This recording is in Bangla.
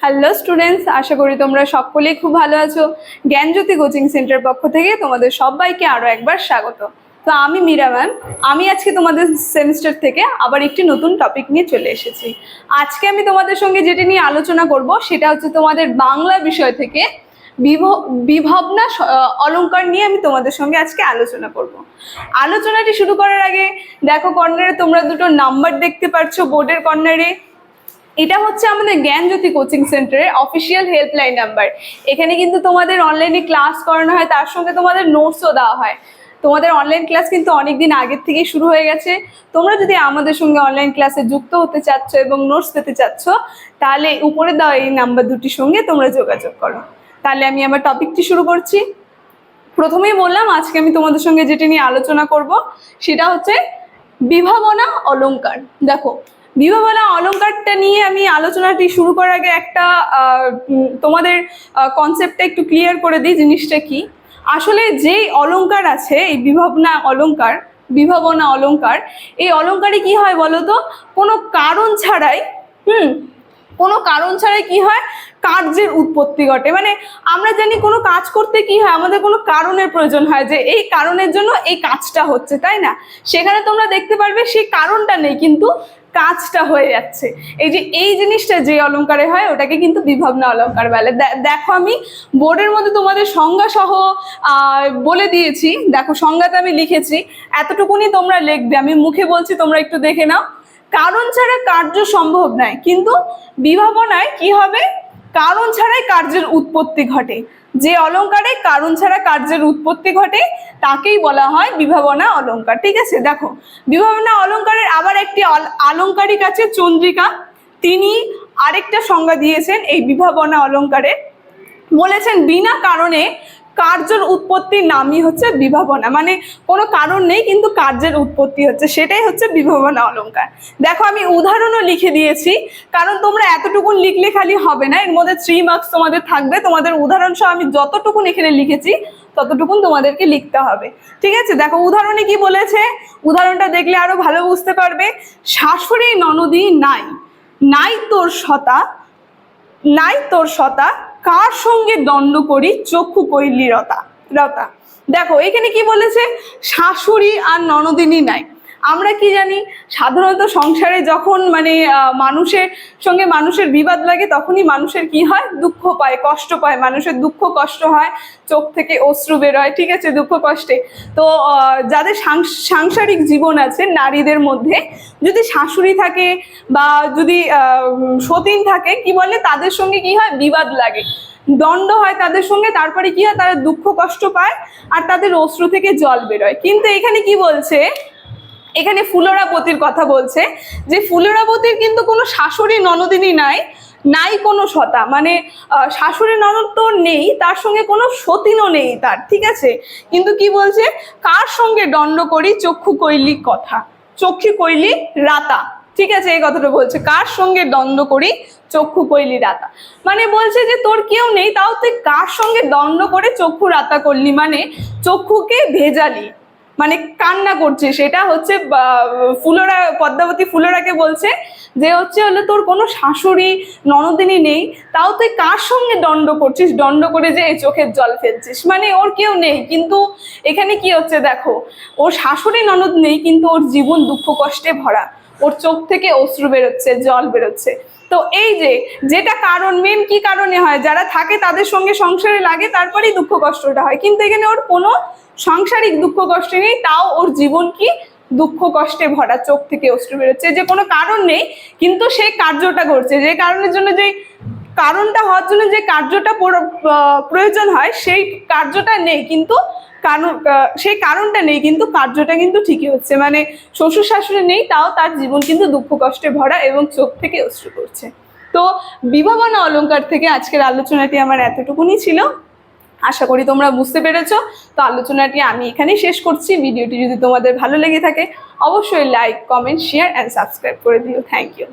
হ্যালো স্টুডেন্টস আশা করি তোমরা সকলেই খুব ভালো আছো। জ্ঞানজ্যোতি কোচিং সেন্টার পক্ষ থেকে তোমাদের সবাইকে আরও একবার স্বাগত। তো আমি মীরা ম্যাম। আমি আজকে তোমাদের সেমিস্টার থেকে আবার একটি নতুন টপিক নিয়ে চলে এসেছি। আজকে আমি তোমাদের সঙ্গে যেটি নিয়ে আলোচনা করব, সেটা হচ্ছে তোমাদের বাংলা বিষয় থেকে বিভ- বিভাবনা অলংকার নিয়ে আমি তোমাদের সঙ্গে আজকে আলোচনা করব। আলোচনাটি শুরু করার আগে, দেখো কর্নারে তোমরা দুটো নাম্বার দেখতে পাচ্ছ বোর্ডের কর্নারে। এটা হচ্ছে আমাদের জ্ঞানজ্যোতি কোচিং সেন্টারের অফিসিয়াল হেল্পলাইন নাম্বার এখানে কিন্তু তোমাদের অনলাইনে ক্লাস করানো হয়, তার সঙ্গে তোমাদের নোটসও দেওয়া হয়। তোমাদের অনলাইন ক্লাস কিন্তু অনেক দিন আগের থেকেই শুরু হয়ে গেছে। তোমরা যদি আমাদের সঙ্গে অনলাইন ক্লাসে যুক্ত হতে চাচ্ছ এবং নোটস পেতে চাচ্ছ, তাহলে উপরে দেওয়া এই নাম্বার দুটির সঙ্গে তোমরা যোগাযোগ করো। তাহলে আমি আমার টপিকটি শুরু করছি। প্রথমেই বললাম, আজকে আমি তোমাদের সঙ্গে যেটি নিয়ে আলোচনা করব, সেটা হচ্ছে বিভাবনা অলঙ্কার। দেখো বিভাবনা অলঙ্কারটা নিয়ে আমি আলোচনাটি শুরু করার আগে একটা তোমাদের কনসেপ্টটা একটু ক্লিয়ার করে দিই জিনিসটা কি। আসলে যেই অলংকার আছে, এই বিভাবনা অলঙ্কার বিভাবনা অলঙ্কার, এই অলঙ্কারে কি হয় বলো তো কোনো কারণ ছাড়াই, হুম, কোনো কারণ ছাড়াই কি হয়? কার্যের উৎপত্তি ঘটে। মানে আমরা জানি কোনো কাজ করতে কি হয়? আমাদের কোনো কারণের প্রয়োজন হয় যে এই কারণের জন্য এই কাজটা হচ্ছে, তাই না? সেখানে তোমরা দেখতে পারবে সেই কারণটা নেই, কিন্তু কাজটা হয়ে যাচ্ছে। এই যে এই জিনিসটা যে অলঙ্কারে হয়, ওটাকে কিন্তু বিভাবনা অলঙ্কার বলে। দেখো আমি বোর্ডের মধ্যে তোমাদের সংজ্ঞা সহ বলে দিয়েছি। দেখো, সংজ্ঞাতে আমি লিখেছি, এতটুকুনি তোমরা লিখবে। আমি মুখে বলছি, তোমরা একটু দেখে নাও। কারণ ছাড়া কার্য সম্ভব নয়। কিন্তু বিভাবনায় কি হবে? কারণ ছাড়াই কার্যের উৎপত্তি ঘটে। যে অলঙ্কারে কারণ ছাড়া কার্যের উৎপত্তি ঘটে, তাকেই বলা হয় বিভাবনা অলঙ্কার। ঠিক আছে? দেখো, বিভাবনা অলঙ্কারের আবার একটি আলঙ্কারিক আছে, চন্দ্রিকা। তিনি আরেকটা সংজ্ঞা দিয়েছেন এই বিভাবনা অলঙ্কারের বলেছেন, বিনা কারণে কার্যের উৎপত্তির নামই হচ্ছে বিভাবনা। মানে কোনো কারণ নেই, কিন্তু কার্যের উৎপত্তি হচ্ছে। সেটাই হচ্ছে বিভাবনা অলঙ্কার। দেখো, আমি উদাহরণও লিখে দিয়েছি। কারণ তোমরা এতটুকু লিখলে খালি হবে না। এর মধ্যে থ্রি মার্কস তোমাদের থাকবে। তোমাদের উদাহরণ সহ আমি যতটুকুন এখানে লিখেছি, ততটুকুন তোমাদেরকে লিখতে হবে। ঠিক আছে? দেখো, উদাহরণে কি বলেছে? উদাহরণটা দেখলে আরও ভালো বুঝতে পারবে। শাশুড়ি ননদী নাই। নাই তোর সতা, নাই তোর সতা কার সঙ্গে দণ্ড করি, চক্ষু কৈলি রতা রতা দেখো, এখানে কি বলেছে? শাশুড়ি আর ননদিনী নাই। আমরা কি জানি? সাধারণত সংসারে যখন মানে মানুষের সঙ্গে মানুষের বিবাদ লাগে, তখনই মানুষের কি হয়? দুঃখ পায়, কষ্ট পায়। মানুষের দুঃখ, কষ্ট হয়, চোখ থেকে অশ্রু বেরোয়, ঠিক আছে? দুঃখ, কষ্টে। তো যাদের সাংস- সাংসারিক জীবন আছে নারীদের মধ্যে, যদি শাশুড়ি থাকে বা যদি সতীন থাকে, কি বলে? তাদের সঙ্গে কি হয়? বিবাদ লাগে। দণ্ড হয় তাদের সঙ্গে, তারপরে কি হয়? তারা দুঃখ, কষ্ট পায় আর তাদের অশ্রু থেকে জল বেরোয়। কিন্তু এখানে কি বলছে? এখানে ফুলরাবতীর কথা বলছে যে ফুলরাবতীর কিন্তু কোনো শাশুড়ি ননদিনী নাই নাই কোনো সতা। মানে শাশুড়ি ননদ তো নেই, তার সঙ্গে কোনো সতীনও নেই তার, ঠিক আছে? কিন্তু কি বলছে? কার সঙ্গে দণ্ড করি? চক্ষু কৈলি কথা। চক্ষু কৈলি রাতা। ঠিক আছে, এই কথাটা বলছে। কার সঙ্গে দ্বন্দ্ব করি? চক্ষু কৈলি রাতা। মানে বলছে যে তোর কেউ নেই, তাও তুই কার সঙ্গে দ্বন্দ্ব করে চক্ষু রাতা করলি? মানে চক্ষুকে ভেজালি। মানে কান্না করছে। সেটা হচ্ছে ফুলরা, পদ্মাবতী ফুলরাকে বলছে যে হচ্ছে হলো, তোর কোনো শাশুড়ি, ননদিনী নেই, তাও তুই কার সঙ্গে দণ্ড করছিস? দণ্ড করে যে এই চোখের জল ফেলছিস। মানে ওর কেউ নেই। কিন্তু এখানে কি হচ্ছে দেখো, ওর শাশুড়ি, ননদ নেই, কিন্তু ওর জীবন দুঃখ কষ্টে ভরা। ওর চোখ থেকে অশ্রু বেরোচ্ছে, জল বেরোচ্ছে। তো এই যে, যেটা কারণ মেন কি কারণে হয়? যারা থাকে তাদের সঙ্গে সংসারে লাগে, তারপরেই দুঃখ কষ্টটা হয়। কিন্তু এখানে ওর কোনো সাংসারিক দুঃখ কষ্ট নেই, তাও ওর জীবন কি দুঃখ কষ্টে ভরা, চোখ থেকে অশ্রু বেরোচ্ছে। যে কোনো কারণ নেই, কিন্তু সেই কার্যটা করছে। যে কারণের জন্য যে কারণটা হওয়ার জন্য যে কার্যটা প্রয়োজন হয়, সেই কার্যটা নেই। কিন্তু কারণ সেই কারণটা নেই, কিন্তু কার্যটা কিন্তু ঠিকই হচ্ছে। মানে শ্বশুর শাশুড়ি নেই, তাও তার জীবন কিন্তু দুঃখ কষ্টে ভরা এবং চোখ থেকে অশ্রু করছে তো বিভাবনা অলঙ্কার থেকে আজকের আলোচনাটি আমার এতটুকুনি ছিল। আশা করি তোমরা বুঝতে পেরেছ। তো আলোচনাটি আমি এখানেই শেষ করছি। ভিডিওটি যদি তোমাদের ভালো লেগে থাকে, অবশ্যই like comment share and subscribe করে দিও। Thank you